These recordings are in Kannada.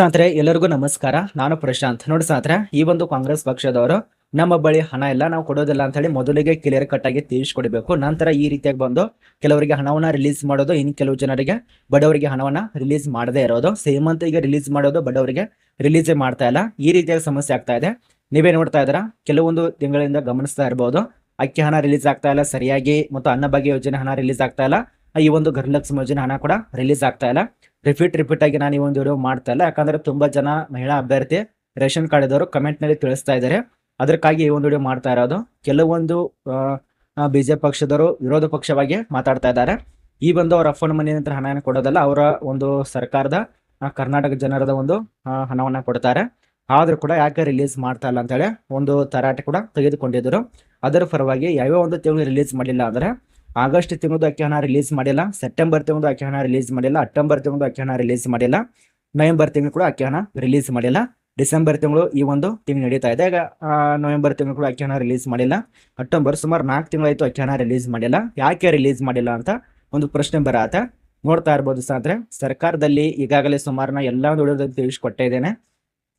ಸಾತ್ರೆ ಎಲ್ಲರಿಗೂ ನಮಸ್ಕಾರ. ನಾನು ಪ್ರಶಾಂತ್. ನೋಡಿ ಸಾತ್ರೆ ಈ ಒಂದು ಕಾಂಗ್ರೆಸ್ ಪಕ್ಷದವರು, ನಮ್ಮ ಬಳಿ ಹಣ ಇಲ್ಲ, ನಾವು ಕೊಡೋದಿಲ್ಲ ಅಂತ ಹೇಳಿ ಮೊದಲಿಗೆ ಕ್ಲಿಯರ್ ಕಟ್ ಆಗಿ ತಿಳಿಸ್ಕೊಡ್ಬೇಕು ನಂತರ ಈ ರೀತಿಯಾಗಿ ಬಂದು ಕೆಲವರಿಗೆ ಹಣವನ್ನ ರಿಲೀಸ್ ಮಾಡೋದು, ಇನ್ನು ಕೆಲವು ಜನರಿಗೆ ಬಡವರಿಗೆ ಹಣವನ್ನ ರಿಲೀಸ್ ಮಾಡದೇ ಇರೋದು. ಸೇಮಂತಿಗೆ ರಿಲೀಸ್ ಮಾಡೋದು, ಬಡವರಿಗೆ ರಿಲೀಸ್ ಮಾಡ್ತಾ ಇಲ್ಲ. ಈ ರೀತಿಯಾಗಿ ಸಮಸ್ಯೆ ಆಗ್ತಾ ಇದೆ. ನೀವೇ ನೋಡ್ತಾ ಇದ್ದೀರಾ, ಕೆಲವೊಂದು ತಿಂಗಳಿಂದ ಗಮನಿಸ್ತಾ ಇರಬಹುದು ಅಕ್ಕಿ ಹಣ ರಿಲೀಸ್ ಆಗ್ತಾ ಇಲ್ಲ, ಸರಿಯಾಗಿ ಮತ್ತು ಅನ್ನಭಾಗ್ಯ ಯೋಜನೆ ಹಣ ರಿಲೀಸ್ ಆಗ್ತಾ ಇಲ್ಲ, ಈ ಒಂದು ಗೃಹಲಕ್ಷ್ಮಿ ಯೋಜನೆ ಹಣ ಕೂಡ ರಿಲೀಸ್ ಆಗ್ತಾ ಇಲ್ಲ. ರಿಪೀಟ್ ರಿಪೀಟ್ ಆಗಿ ನಾನು ಈ ಒಂದು ವಿಡಿಯೋ ಮಾಡ್ತಾ ಇಲ್ಲ. ಯಾಕಂದ್ರೆ ತುಂಬಾ ಜನ ಮಹಿಳಾ ಅಭ್ಯರ್ಥಿ ರೇಷನ್ ಕಾರ್ಡ್ ಇದ್ದವರು ಕಮೆಂಟ್ನಲ್ಲಿ ತಿಳಿಸ್ತಾ ಇದ್ದಾರೆ. ಅದಕ್ಕಾಗಿ ಈ ಒಂದು ವಿಡಿಯೋ ಮಾಡ್ತಾ ಇರೋದು. ಕೆಲವೊಂದು ಬಿಜೆಪಿ ಪಕ್ಷದವರು ವಿರೋಧ ಪಕ್ಷವಾಗಿ ಮಾತಾಡ್ತಾ ಇದ್ದಾರೆ. ಈ ಬಂದು ಅವ್ರ ಅಪ್ಪನ ಮನೆ ನಂತರ ಹಣವನ್ನು ಕೊಡೋದಲ್ಲ, ಅವರ ಒಂದು ಸರ್ಕಾರದ ಕರ್ನಾಟಕ ಜನರದ ಒಂದು ಹಣವನ್ನ ಕೊಡ್ತಾರೆ. ಆದ್ರೂ ಕೂಡ ಯಾಕೆ ರಿಲೀಸ್ ಮಾಡ್ತಾ ಇಲ್ಲ ಅಂತೇಳಿ ಒಂದು ತರಾಟೆ ಕೂಡ ತೆಗೆದುಕೊಂಡಿದ್ರು ಅದರ ಪರವಾಗಿ ಯಾವ್ಯಾವ ಒಂದು ತಿಂಗಳು ರಿಲೀಸ್ ಮಾಡಲಿಲ್ಲ ಅಂದ್ರೆ ಆಗಸ್ಟ್ ತಿಂಗಳು ಅಕ್ಕಿ ರಿಲೀಸ್ ಮಾಡಿಲ್ಲ ಸೆಪ್ಟೆಂಬರ್ ತಿಂಗಳದು ಅಕ್ಕಿ ರಿಲೀಸ್ ಮಾಡಿಲ್ಲ ಅಕ್ಟೋಬರ್ ತಿಂಗಳದು ಅಕ್ಕಿ ರಿಲೀಸ್ ಮಾಡಿಲ್ಲ ನವೆಂಬರ್ ತಿಂಗಳು ಕೂಡ ಅಕ್ಕಿ ರಿಲೀಸ್ ಮಾಡಿಲ್ಲ ಡಿಸೆಂಬರ್ ತಿಂಗಳು ಈ ಒಂದು ತಿಂಗಳು ನಡೀತಾ ಇದೆ. ಈಗ ನವೆಂಬರ್ ತಿಂಗಳು ಕೂಡ ಅಕ್ಕಿ ರಿಲೀಸ್ ಮಾಡಿಲ್ಲ ಅಕ್ಟೋಬರ್ ಸುಮಾರು ನಾಲ್ಕು ತಿಂಗಳಾಯ್ತು ಅಕ್ಕಿ ರಿಲೀಸ್ ಮಾಡಿಲ್ಲ. ಯಾಕೆ ರಿಲೀಸ್ ಮಾಡಿಲ್ಲ ಅಂತ ಒಂದು ಪ್ರಶ್ನೆ ಬರತ್ತೆ. ನೋಡ್ತಾ ಇರ್ಬೋದು ಸಾದ್ರೆ ಸರ್ಕಾರದಲ್ಲಿ ಈಗಾಗಲೇ ಸುಮಾರು ನಾ ಎಲ್ಲ ದುಡಿಯೋದನ್ನು ತಿಳಿಸ್ಕೊಟ್ಟಿದ್ದೇನೆ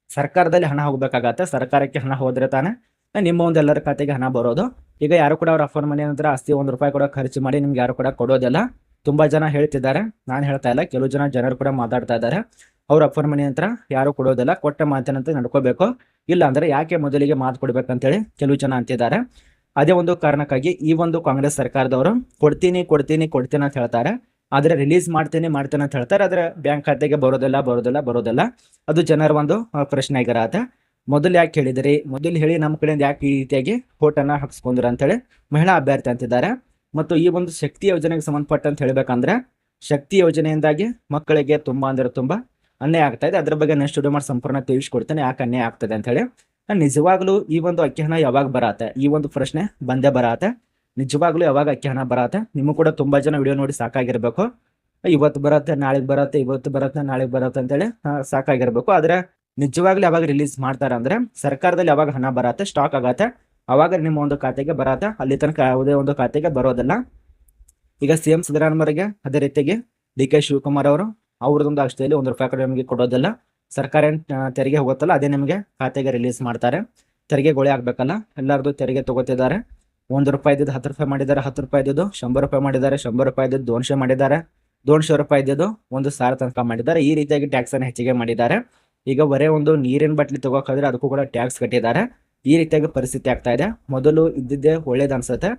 ಸರ್ಕಾರದಲ್ಲಿ ಹಣ ಹೋಗ್ಬೇಕಾಗತ್ತೆ, ಸರ್ಕಾರಕ್ಕೆ ಹಣ ಹೋದ್ರೆ ತಾನೇ ನಿಮ್ಮ ಒಂದು ಎಲ್ಲರ ಖಾತೆಗೆ ಹಣ ಬರೋದು. ಈಗ ಯಾರು ಕೂಡ ಅವ್ರ ಅಫೋನ್ ಮನೆ ನಂತರ ಆಸ್ತಿ ಒಂದು ರೂಪಾಯಿ ಕೂಡ ಖರ್ಚು ಮಾಡಿ ನಿಮ್ಗೆ ಯಾರು ಕೂಡ ಕೊಡೋದಿಲ್ಲ. ತುಂಬಾ ಜನ ಹೇಳ್ತಿದ್ದಾರೆ. ನಾನು ಹೇಳ್ತಾ ಇಲ್ಲ, ಕೆಲವು ಜನ ಜನರು ಕೂಡ ಮಾತಾಡ್ತಾ ಇದ್ದಾರೆ. ಅವ್ರ ಅಫೋನ್ ಮನೆ ನಂತರ ಯಾರು ಕೊಡೋದಿಲ್ಲ. ಕೊಟ್ಟ ಮಾತಿನಂತೆ ನಡ್ಕೋಬೇಕು. ಇಲ್ಲ ಅಂದ್ರೆ ಯಾಕೆ ಮೊದಲಿಗೆ ಮಾತು ಕೊಡ್ಬೇಕಂತೇಳಿ ಕೆಲವು ಜನ ಅಂತಿದ್ದಾರೆ. ಅದೇ ಒಂದು ಕಾರಣಕ್ಕಾಗಿ ಈ ಒಂದು ಕಾಂಗ್ರೆಸ್ ಸರ್ಕಾರದವರು ಕೊಡ್ತೀನಿ ಕೊಡ್ತೀನಿ ಕೊಡ್ತೀನಿ ಅಂತ ಹೇಳ್ತಾರೆ. ಆದ್ರೆ ರಿಲೀಸ್ ಮಾಡ್ತೀನಿ ಮಾಡ್ತೀನಿ ಅಂತ ಹೇಳ್ತಾರೆ. ಆದ್ರೆ ಬ್ಯಾಂಕ್ ಖಾತೆಗೆ ಬರೋದಿಲ್ಲ ಬರೋದಿಲ್ಲ ಬರೋದಿಲ್ಲ. ಅದು ಜನರ ಒಂದು ಪ್ರಶ್ನೆ ಆಗಿರತ್ತೆ. ಮೊದಲು ಯಾಕೆ ಹೇಳಿದಿರಿ, ಮೊದಲು ಹೇಳಿ ನಮ್ಮ ಕಡೆಯಿಂದ ಯಾಕೆ ಈ ರೀತಿಯಾಗಿ ಹೋಟನ್ನ ಹಾಕ್ಸ್ಕೊಂಡ್ರ ಅಂತೇಳಿ ಮಹಿಳಾ ಅಭ್ಯರ್ಥಿ ಅಂತಿದ್ದಾರೆ. ಮತ್ತು ಈ ಒಂದು ಶಕ್ತಿ ಯೋಜನೆಗೆ ಸಂಬಂಧಪಟ್ಟಂತ ಹೇಳ್ಬೇಕಂದ್ರೆ, ಶಕ್ತಿ ಯೋಜನೆಯಿಂದಾಗಿ ಮಕ್ಕಳಿಗೆ ತುಂಬಾ ಅಂದ್ರೆ ತುಂಬಾ ಅನ್ಯಾಯ ಆಗ್ತಾ ಇದೆ. ಅದ್ರ ಬಗ್ಗೆ ನೆಕ್ಸ್ಟ್ ಮಾಡಿ ಸಂಪೂರ್ಣ ತಿಳಿಸ್ಕೊಡ್ತೇನೆ, ಯಾಕೆ ಅನ್ಯಾಯ ಆಗ್ತದೆ ಅಂತ ಹೇಳಿ ನಿಜವಾಗ್ಲೂ ಈ ಒಂದು ಅಕ್ಕಿ ಹಣ ಯಾವಾಗ ಬರತ್ತೆ? ಈ ಒಂದು ಪ್ರಶ್ನೆ ಬಂದೇ ಬರತ್ತೆ. ನಿಜವಾಗ್ಲೂ ಯಾವಾಗ ಅಕ್ಕಿ ಹಣ ಬರತ್ತೆ? ನಿಮಗೂ ಕೂಡ ತುಂಬಾ ಜನ ವಿಡಿಯೋ ನೋಡಿ ಸಾಕಾಗಿರ್ಬೇಕು. ಇವತ್ತು ಬರತ್ತೆ, ನಾಳೆಗೆ ಬರತ್ತೆ, ಇವತ್ತು ಬರತ್ತೆ, ನಾಳೆಗೆ ಬರತ್ತೆ ಅಂತೇಳಿ ಸಾಕಾಗಿರ್ಬೇಕು. ಆದ್ರೆ ನಿಜವಾಗ್ಲೂ ಯಾವಾಗ ರಿಲೀಸ್ ಮಾಡ್ತಾರೆ ಅಂದ್ರೆ ಸರ್ಕಾರದಲ್ಲಿ ಯಾವಾಗ ಹಣ ಬರತ್ತೆ ಸ್ಟಾಕ್ ಆಗತ್ತೆ ಅವಾಗ ನಿಮ್ಮ ಒಂದು ಖಾತೆಗೆ ಬರತ್ತೆ ಅಲ್ಲಿ ತನಕ ಯಾವುದೇ ಒಂದು ಖಾತೆಗೆ ಬರೋದಿಲ್ಲ. ಈಗ ಸಿ ಎಂ ಸಿದ್ದರಾಮರಿಗೆ ಅದೇ ರೀತಿಯಾಗಿ ಡಿ ಕೆ ಶಿವಕುಮಾರ್ ಅವರು ಅವ್ರದೊಂದು ಅಷ್ಟೇಲಿ ಒಂದು ರೂಪಾಯಿ ಕೂಡ ನಿಮಗೆ ಕೊಡೋದಿಲ್ಲ. ಸರ್ಕಾರ ಏನ್, ತೆರಿಗೆ ಹೋಗುತ್ತಲ್ಲ ಅದೇ ನಿಮಗೆ ಖಾತೆಗೆ ರಿಲೀಸ್ ಮಾಡ್ತಾರೆ. ತೆರಿಗೆ ಗೋಳಿ ಆಗ್ಬೇಕಲ್ಲ ಎಲ್ಲರದು ತೆರಿಗೆ ತಗೋತಿದ್ದಾರೆ. ಒಂದು ರೂಪಾಯಿ ಇದ್ದಿದ್ದು ಹತ್ತು ರೂಪಾಯಿ ಮಾಡಿದ್ದಾರೆ ಹತ್ತು ರೂಪಾಯಿ ಇದ್ದಿದ್ದು ಶಂಬರ್ ರೂಪಾಯಿ ಮಾಡಿದ್ದಾರೆ ಶಂಬರ್ ರೂಪಾಯಿ ಇದ್ದಿದ್ದು ದೋನ್ಶೆ ಮಾಡಿದ್ದಾರೆ. ದೋನ್ಶೆ ರೂಪಾಯಿ ಇದ್ದಿದ್ದು ಒಂದು ಸಾವಿರ ತನಕ ಮಾಡಿದ್ದಾರೆ. ಈ ರೀತಿಯಾಗಿ ಟ್ಯಾಕ್ಸ್ ಅನ್ನು ಹೆಚ್ಚಿಗೆ ಮಾಡಿದ್ದಾರೆ. ಈಗ ಬರೇ ಒಂದು ನೀರಿನ ಬಟ್ಲಿ ತಗೋಕಾದ್ರೆ ಅದಕ್ಕೂ ಕೂಡ ಟ್ಯಾಕ್ಸ್ ಕಟ್ಟಿದ್ದಾರೆ. ಈ ರೀತಿಯಾಗಿ ಪರಿಸ್ಥಿತಿ ಆಗ್ತಾ ಇದೆ. ಮೊದಲು ಇದ್ದಿದ್ದೇ ಒಳ್ಳೇದು ಅನ್ಸುತ್ತೆ.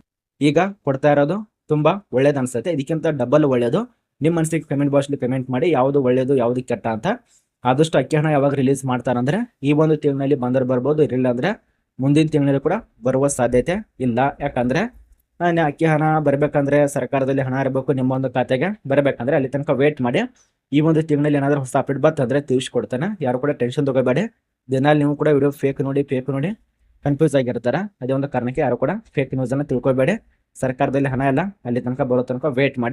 ಈಗ ಕೊಡ್ತಾ ಇರೋದು ತುಂಬಾ ಒಳ್ಳೇದು ಅನ್ಸುತ್ತೆ. ಇದಕ್ಕಿಂತ ಡಬಲ್ ಒಳ್ಳೇದು. ನಿಮ್ಮ ಮನಸ್ಸಿಗೆ ಕಮೆಂಟ್ ಬಾಕ್ಸ್ಲಿ ಕಮೆಂಟ್ ಮಾಡಿ ಯಾವುದು ಒಳ್ಳೇದು, ಯಾವುದು ಕೆಟ್ಟ ಅಂತ. ಆದಷ್ಟು ಅಕ್ಕಿ ಹಣ ಯಾವಾಗ ರಿಲೀಸ್ ಮಾಡ್ತಾರಂದ್ರೆ ಈ ಒಂದು ತಿಂಗಳಲ್ಲಿ ಬಂದ್ರೆ ಬರ್ಬೋದು, ಇರಲಿಲ್ಲ ಅಂದ್ರೆ ಮುಂದಿನ ತಿಂಗಳಲ್ಲಿ ಕೂಡ ಬರುವ ಸಾಧ್ಯತೆ ಇಲ್ಲ. ಯಾಕಂದ್ರೆ ಅಕ್ಕಿ ಹಣ ಬರಬೇಕಂದ್ರೆ ಸರ್ಕಾರದಲ್ಲಿ ಹಣ ಇರಬೇಕು ನಿಮ್ಮ ಒಂದು ಖಾತೆಗೆ. ಬರಬೇಕಂದ್ರೆ ಅಲ್ಲಿ ತನಕ ವೇಟ್ ಮಾಡಿ. ಈ ಒಂದು ತಿಂಗಳಲ್ಲಿ ಏನಾದರೂ ಹೊಸ ಅಪ್ಡೇಟ್ ಬಂತಂದ್ರೆ ತಿಳಿಸ್ಕೊಡ್ತಾನೆ. ಯಾರು ಕೂಡ ಟೆನ್ಷನ್ ತಗೋಬೇಡಿ. ದಿನಾಲ್ ನೀವು ಕೂಡ ವಿಡಿಯೋ ಫೇಕ್ ನೋಡಿ ಫೇಕ್ ನೋಡಿ ಕನ್ಫ್ಯೂಸ್ ಆಗಿರ್ತಾರೆ. ಅದೇ ಒಂದು ಕಾರಣಕ್ಕೆ ಯಾರು ಕೂಡ ಫೇಕ್ ನ್ಯೂಸ್ ಅನ್ನ ತಿಳ್ಕೊಬೇಡಿ. ಸರ್ಕಾರದಲ್ಲಿ ಹಣ ಇಲ್ಲ. ಅಲ್ಲಿ ತನಕ ಬರೋ ತನಕ ವೇಟ್ ಮಾಡಿ.